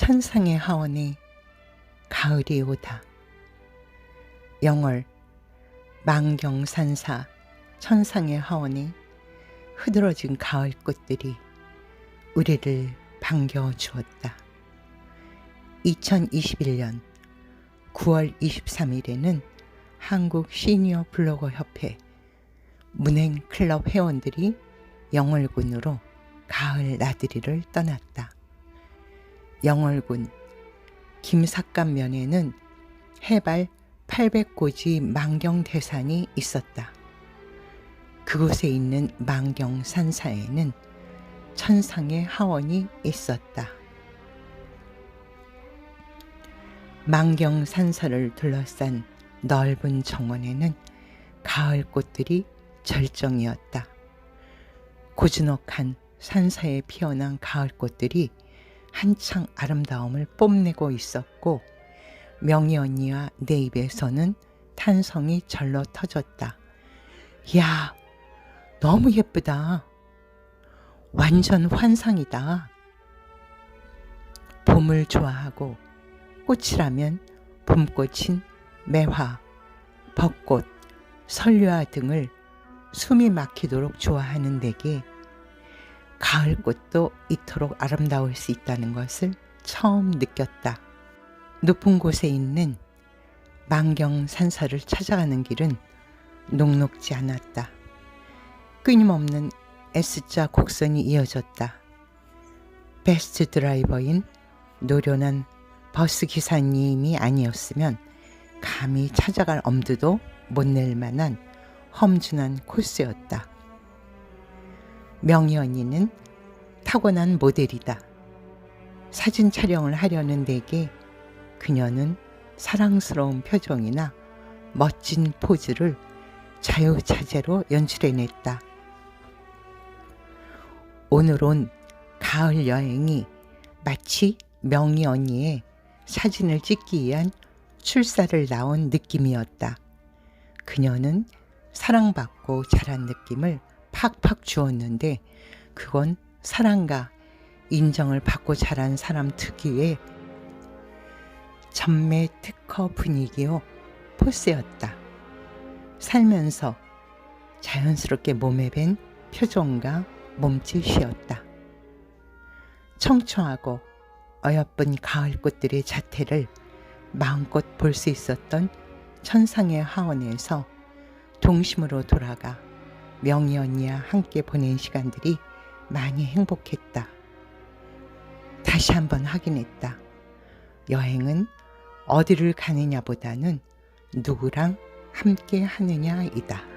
천상의 하원에 가을이 오다. 영월 망경산사 천상의 하원에 흐드러진 가을 꽃들이 우리를 반겨 주었다. 2021년 9월 23일에는 한국 시니어 블로거 협회 문행 클럽 회원들이 영월군으로 가을 나들이를 떠났다. 영월군 김삿간면에는 해발 800고지 망경대산이 있었다. 그곳에 있는 망경산사에는 천상의 하원이 있었다. 망경산사를 둘러싼 넓은 정원에는 가을 꽃들이 절정이었다. 고즈넉한 산사에 피어난 가을 꽃들이 한창 아름다움을 뽐내고 있었고 명희 언니와 내 입에서는 탄성이 절로 터졌다. 야, 너무 예쁘다. 완전 환상이다. 봄을 좋아하고 꽃이라면 봄꽃인 매화, 벚꽃, 설류화 등을 숨이 막히도록 좋아하는 내게 가을꽃도 이토록 아름다울 수 있다는 것을 처음 느꼈다. 높은 곳에 있는 망경산사를 찾아가는 길은 녹록지 않았다. 끊임없는 S자 곡선이 이어졌다. 베스트 드라이버인 노련한 버스 기사님이 아니었으면 감히 찾아갈 엄두도 못 낼 만한 험준한 코스였다. 명희 언니는 타고난 모델이다. 사진 촬영을 하려는 내게 그녀는 사랑스러운 표정이나 멋진 포즈를 자유자재로 연출해냈다. 오늘 온 가을 여행이 마치 명희 언니의 사진을 찍기 위한 출사를 나온 느낌이었다. 그녀는 사랑받고 자란 느낌을 팍팍 주었는데 그건 사랑과 인정을 받고 자란 사람 특유의 전매 특허 분위기요 포스였다. 살면서 자연스럽게 몸에 밴 표정과 몸짓이었다. 청초하고 어여쁜 가을꽃들의 자태를 마음껏 볼 수 있었던 천상의 하원에서 동심으로 돌아가 명희 언니와 함께 보낸 시간들이 많이 행복했다. 다시 한번 확인했다. 여행은 어디를 가느냐보다는 누구랑 함께 하느냐이다.